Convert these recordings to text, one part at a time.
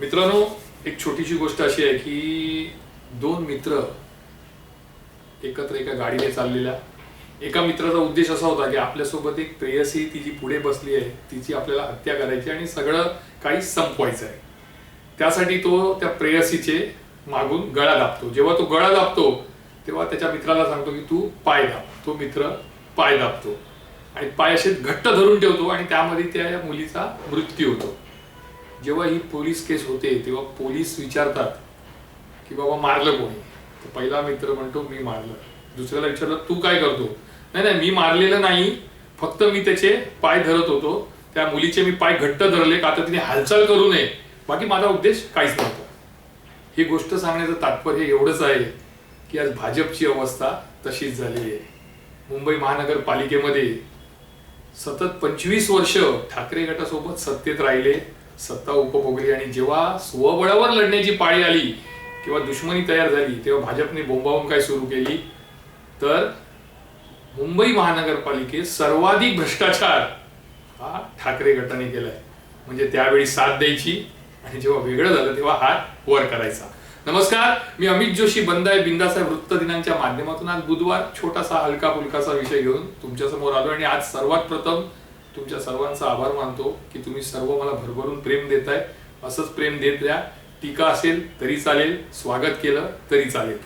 मित्रांनो एक छोटीशी गोष्ट अशी आहे की दोन मित्र एकत्र एका गाडीने चाललेल्या. एका मित्राचा उद्देश असा होता की आपल्यासोबत एक प्रेयसी ती जी पुढे बसली आहे तिची आपल्याला हत्या करायची आणि सगळं काही संपवायचं आहे. त्यासाठी तो त्या प्रेयसीचे मागून गळा दाबतो. जेव्हा तो गळा दाबतो तेव्हा त्याच्या मित्राला सांगतो की तू पाय दाब. तो मित्र पाय दाबतो. आणि पाय असे घट्ट धरून ठेवतो आणि त्यामध्ये त्या मुलीचा मृत्यू होतो. जेव्हा ही पोलीस केस होते तेव्हा पोलीस विचारतात की बाबा मारलं कोणी? तर पहिला मित्र म्हणतो मी मारलं. दुसऱ्याला विचारलं तू काय करतो? नाही नाही मी मारलेलं नाही. फक्त मी त्याचे पाय धरत होतो. त्या मुलीचे मी पाय घट्ट धरले का तर तिने हालचाल करू नये. बाकी माझा उद्देश काहीच नव्हता. ही गोष्ट सांगण्याचं तात्पर्य एवढंच आहे की आज भाजपची अवस्था तशीच झालेली आहे. मुंबई महानगरपालिकेमध्ये सतत पंचवीस वर्ष ठाकरे गटासोबत सत्तेत राहिले. सत्ता उपभोगली आणि जेव्हा स्वबळावर लढण्याची पाळी आली किंवा दुश्मनी तयार झाली तेव्हा भाजपने बोंबावून काय सुरू केली? तर मुंबई महानगरपालिकेत सर्वाधिक भ्रष्टाचार हा ठाकरे गटाने केलाय. म्हणजे त्यावेळी साथ द्यायची आणि जेव्हा वेगळं झालं तेव्हा हात वर करायचा. नमस्कार मी अमित जोशी बंदाय बिंदासाहेब वृत्त दिनांच्या माध्यमातून आज बुधवार छोटासा हलका फुलकासा विषय घेऊन तुमच्यासमोर आलो आणि आज सर्वात प्रथम तुमच्या सर्वांचा आभार मानतो की तुम्ही सर्व मला भरभरून प्रेम देताय. असंच प्रेम देत द्या टीका असेल तरी चालेल. स्वागत केलं तरी चालेल.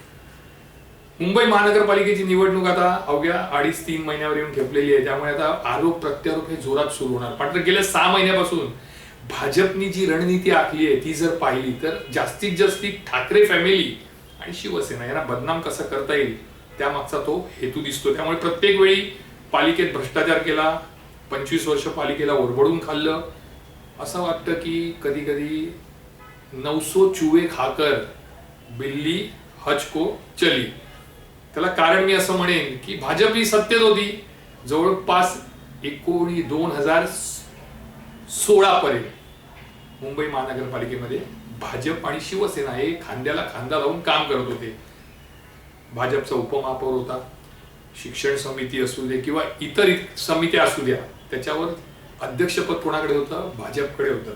मुंबई महानगरपालिकेची निवडणूक आता अवघ्या अडीच तीन महिन्यावर येऊन ठेपलेली आहे. त्यामुळे आता आरोप प्रत्यारोप हे जोरात सुरू होणार. मात्र गेल्या सहा महिन्यापासून भाजपनी जी रणनीती आखली आहे ती जर पाहिली तर जास्तीत जास्त ठाकरे फॅमिली आणि शिवसेना यांना बदनाम कसा करता येईल त्यामागचा तो हेतू दिसतो. त्यामुळे प्रत्येक वेळी पालिकेत भ्रष्टाचार केला पंचवीस वर्ष पालिकेला ओरबडून खाल्लं. असं वाटतं की कधी कधी नऊसो चुवे खाकर बिल्ली हजको चली. त्याला कारण मी असं म्हणेन की भाजप ही सत्तेत होती. जवळपास एकोणी दोन हजार सोळा पर्यंत मुंबई महानगरपालिकेमध्ये भाजप आणि शिवसेना हे खांद्याला खांदा लावून काम करत होते. भाजपचा उपमहापौर होता. शिक्षण समिती असू दे किंवा इतर समित्या असू द्या. त्याच्यावर अध्यक्षपद कोणाकडे होतं? भाजपकडे होतं.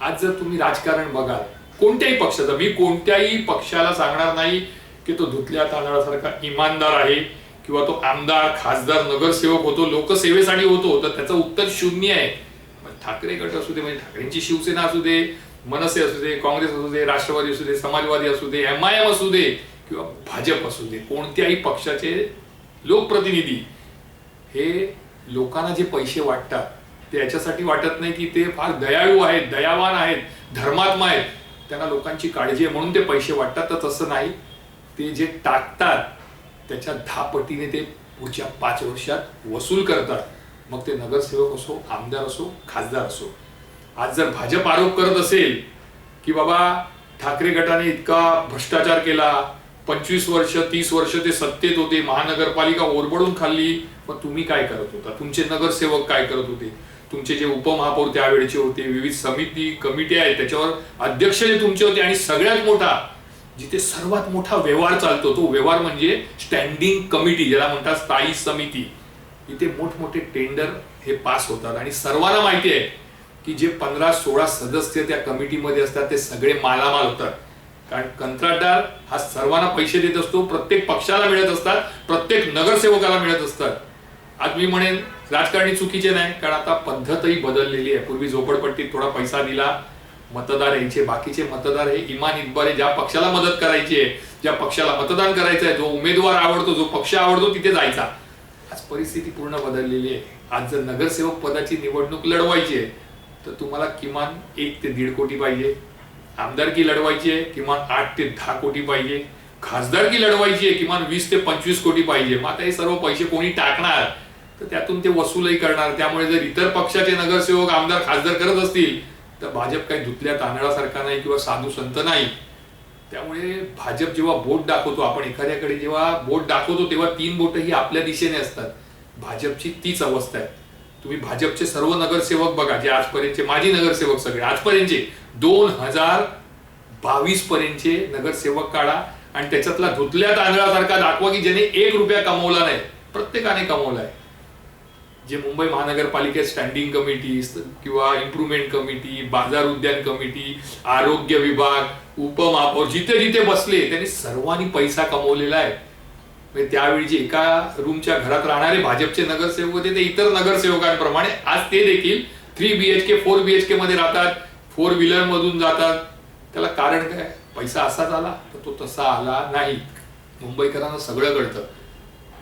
आज जर तुम्ही राजकारण बघाल कोणत्याही पक्षाचं मी कोणत्याही पक्षाला सांगणार नाही की तो धुतल्या तांदळासारखा इमानदार आहे किंवा तो आमदार खासदार नगरसेवक होतो लोकसेवेसाठी होतो तर त्याचं उत्तर शून्य आहे. ठाकरे गट असू दे म्हणजे ठाकरेंची शिवसेना असू दे मनसे असू दे काँग्रेस असू दे राष्ट्रवादी असू दे समाजवादी असू दे एम आय एम असू दे किंवा भाजप असू दे कोणत्याही पक्षाचे लोकप्रतिनिधी हे लोकांना जे पैसे वाटतात ते याच्यासाठी वाटत नाही की ते फार दयाळू आहेत दयावान आहेत धर्मात्मा आहेत. त्यांना लोकांची काळजी आहे म्हणून ते पैसे वाटतात तर तसं नाही. ते जे टाकतात त्याच्या दहा पटीने ते पुढच्या पाच वर्षात वसूल करतात. मग ते नगरसेवक असो आमदार असो खासदार असो. आज जर भाजप आरोप करत असेल की बाबा ठाकरे गटाने इतका भ्रष्टाचार केला पंचवीस वर्ष तीस वर्ष ते सत्तेत होते महानगरपालिका ओरबडून खाल्ली मग तुम्ही काय करत होता? तुमचे नगरसेवक काय करत होते? तुमचे जे उपमहापौर त्यावेळेचे होते विविध समिती कमिटी आहेत त्याच्यावर अध्यक्ष जे तुमचे होते आणि सगळ्यात मोठा जिथे सर्वात मोठा व्यवहार चालतो तो व्यवहार म्हणजे स्टँडिंग कमिटी ज्याला म्हणतात स्थायी समिती. इथे मोठमोठे टेंडर हे पास होतात. आणि सर्वांना माहिती आहे की जे पंधरा सोळा सदस्य त्या कमिटीमध्ये असतात ते सगळे मालामाल होतात. कारण कंत्राटदार हा सर्वांना पैसे देत असतो प्रत्येक पक्षाला मिळत असतात प्रत्येक नगरसेवकाला मिळत असतात. आज मी म्हणेन राजकारणी चुकीचे नाही कारण आता पद्धतही बदललेली आहे. पूर्वी झोपडपट्टीत थोडा पैसा दिला मतदार यायचे बाकीचे मतदार हे इमान इतबारे ज्या पक्षाला मदत करायची आहे ज्या पक्षाला मतदान करायचं आहे जो उमेदवार आवडतो जो पक्ष आवडतो तिथे जायचा. आज परिस्थिती पूर्ण बदललेली आहे. आज जर नगरसेवक पदाची निवडणूक लढवायची आहे तर तुम्हाला किमान एक ते दीड कोटी पाहिजे. आमदारकी लढवायची आहे किमान आठ ते दहा कोटी पाहिजे. खासदारकी लढवायची आहे किमान वीस ते पंचवीस कोटी पाहिजे. मग आता हे सर्व पैसे कोणी टाकणार? तर त्यातून ते वसूलही करणार. त्यामुळे जर इतर पक्षाचे नगरसेवक आमदार खासदार करत असतील तर भाजप काही धुतल्या तांदळासारखा नाही किंवा साधू संत नाही. त्यामुळे भाजप जेव्हा बोट दाखवतो आपण एखाद्याकडे जेव्हा बोट दाखवतो तेव्हा तीन बोट ही आपल्या दिशेने असतात. भाजपची तीच अवस्था आहे. तुम्ही भाजपचे सर्व नगरसेवक बघा जे आजपर्यंतचे माजी नगरसेवक सगळे. आजपर्यंतचे दोन हजार बावीस पर्यंतचे नगरसेवक काढा आणि त्याच्यातला धुतल्या तांदळासारखा दाखवा की ज्याने एक रुपया कमवला नाही. प्रत्येकाने कमवलाय जे मुंबई महानगरपालिकेत स्टँडिंग कमिटी किंवा इम्प्रुव्हमेंट कमिटी बाजार उद्यान कमिटी आरोग्य विभाग उपमहापौर जिथे जिथे बसले त्यांनी सर्वांनी पैसा कमवलेला आहे. म्हणजे त्यावेळी जे एका रूमच्या घरात राहणारे भाजपचे नगरसेवक होते ते इतर नगरसेवकांप्रमाणे आज ते देखील थ्री बीएचके फोर बीएचके मध्ये राहतात फोर व्हीलर मधून जातात. त्याला कारण काय? पैसा असाच आला तर तो तसा आला नाही. मुंबईकरांना सगळं कळतं.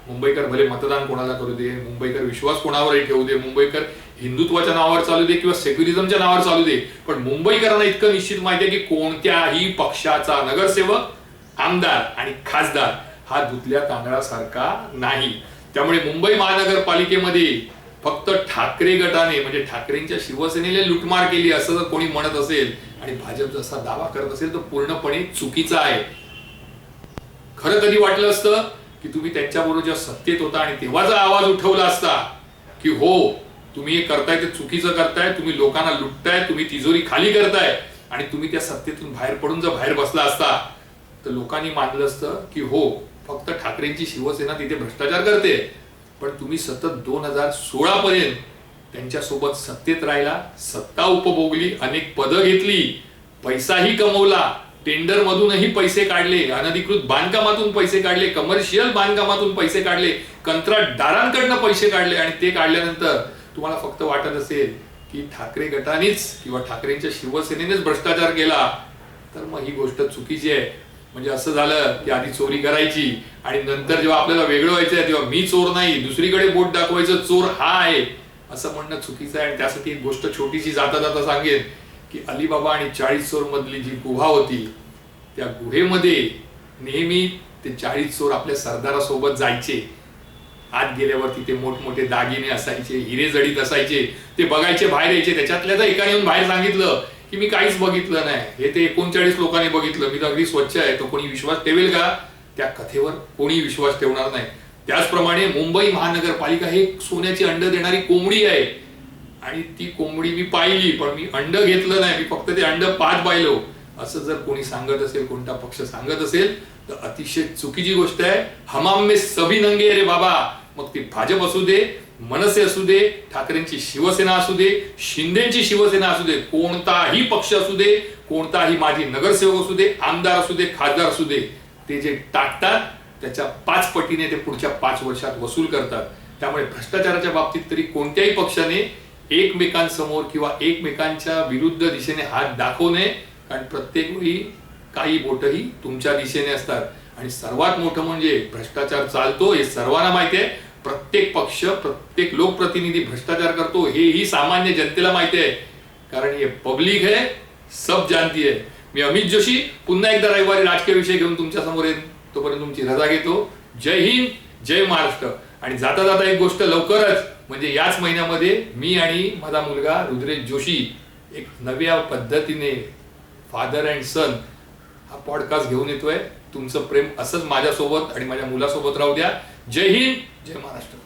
मुंबईकर भले मतदान कोणाला करू दे? मुंबईकर विश्वास कोणावरही ठेवू दे? मुंबईकर हिंदुत्वाच्या नावावर चालू दे किंवा सेक्युरिझमच्या नावावर चालू दे. पण मुंबईकरांना इतकं निश्चित माहिती आहे की कोणत्याही पक्षाचा नगरसेवक आमदार आणि खासदार हा धुतल्या तांदळासारखा नाही. त्यामुळे मुंबई महानगरपालिकेमध्ये फक्त ठाकरे गटाने म्हणजे ठाकरेंच्या शिवसेनेने लुटमार केली असं जर कोणी म्हणत असेल आणि भाजप जसा दावा करत असेल तर पूर्णपणे चुकीचा आहे. खरं कधी वाटलं असतं? की तुम्ही त्यांच्याबरोबर जेव्हा सत्तेत होता आणि तेव्हा जर आवाज उठवला असता की हो तुम्ही हे करताय ते चुकीचं करताय तुम्ही लोकांना लुटताय तुम्ही तिजोरी खाली करताय आणि तुम्ही त्या सत्तेतून बाहेर पडून जर बाहेर बसला असता तर लोकांनी मानलं असतं की हो फक्त ठाकरेंची शिवसेना तिथे भ्रष्टाचार करते. पण तुम्ही सतत दोन हजार सोळा पर्यंत त्यांच्यासोबत सत्तेत राहिला सत्ता उपभोगली अनेक पदं घेतली पैसाही कमवला टेंडर मधूनही पैसे काढले अनधिकृत बांधकामातून पैसे काढले कमर्शियल बांधकामातून पैसे काढले कंत्राटदारांकडनं पैसे काढले आणि ते काढल्यानंतर तुम्हाला फक्त वाटत असेल की ठाकरे गटानेच किंवा ठाकरेंच्या शिवसेनेनेच भ्रष्टाचार केला तर मग ही गोष्ट चुकीची आहे. म्हणजे असं झालं की आधी चोरी करायची आणि नंतर जेव्हा आपल्याला वेगळं व्हायचं आहे तेव्हा मी चोर नाही दुसरीकडे बोट दाखवायचं चोर हा आहे असं म्हणणं चुकीचं आहे. आणि त्यासाठी एक गोष्ट छोटीशी जाता जाता सांगेन. की अलीबाबा आणि चाळीस चोर मधली जी गुहा होती त्या गुहेमध्ये नेहमी ते चाळीस चोर आपल्या सरदारासोबत जायचे. आत गेल्यावर तिथे मोठमोठे दागिने असायचे हिरे जडीत असायचे ते बघायचे बाहेर यायचे. त्याच्यातल्या तर एकाने येऊन बाहेर सांगितलं की मी काहीच बघितलं नाही. हे ते एकोणचाळीस लोकांनी बघितलं. मी तर अगदी स्वच्छ आहे. तो कोणी विश्वास ठेवेल का? त्या कथेवर कोणी विश्वास ठेवणार नाही. त्याचप्रमाणे मुंबई महानगरपालिका हे सोन्याची अंड देणारी कोंबडी आहे. आणि ती कोंबडी मी पाहिली पण मी अंड घेतलं नाही. मी फक्त ते अंड पाच पाहिलो. असं जर कोणी सांगत असेल कोणता पक्ष सांगत असेल तर अतिशय चुकीची गोष्ट आहे. हमाम में सभी नंगे रे बाबा. मग ती भाजप असू दे मनसे असू दे ठाकरेंची शिवसेना असू दे शिंदेची शिवसेना असू दे कोणताही पक्ष असू दे कोणताही माजी नगरसेवक असू दे आमदार असू दे खासदार असू दे ते जे टाकतात त्याच्या पाच पटीने ते पुढच्या पाच वर्षात वसूल करतात. त्यामुळे भ्रष्टाचाराच्या बाबतीत तरी कोणत्याही पक्षाने एकमेकांसमोर किंवा एकमेकांच्या विरुद्ध दिशेने हात दाखवू नये कारण प्रत्येक वेळी काही बोटही तुमच्या दिशेने असतात. आणि सर्वात मोठं म्हणजे भ्रष्टाचार चालतो हे सर्वांना माहिती आहे. प्रत्येक पक्ष प्रत्येक लोकप्रतिनिधी भ्रष्टाचार करतो हेही सामान्य जनतेला माहिती आहे. कारण हे पब्लिक आहे सब जानती आहे. मी अमित जोशी पुन्हा एकदा रविवारी राजकीय विषय घेऊन तुमच्यासमोर येईन. तोपर्यंत तुमची रजा घेतो. जय हिंद जय महाराष्ट्र. आणि जाता जाता एक गोष्ट लवकरच म्हणजे याच महिन्यामध्ये मी आणि माझा मुलगा रुद्रेश जोशी एक नव्या पद्धतीने फादर अँड सन हा पॉडकास्ट घेऊन येतोय. तुमचं प्रेम असंच माझ्यासोबत आणि माझ्या मुलासोबत राहू द्या. जय हिंद जय महाराष्ट्र.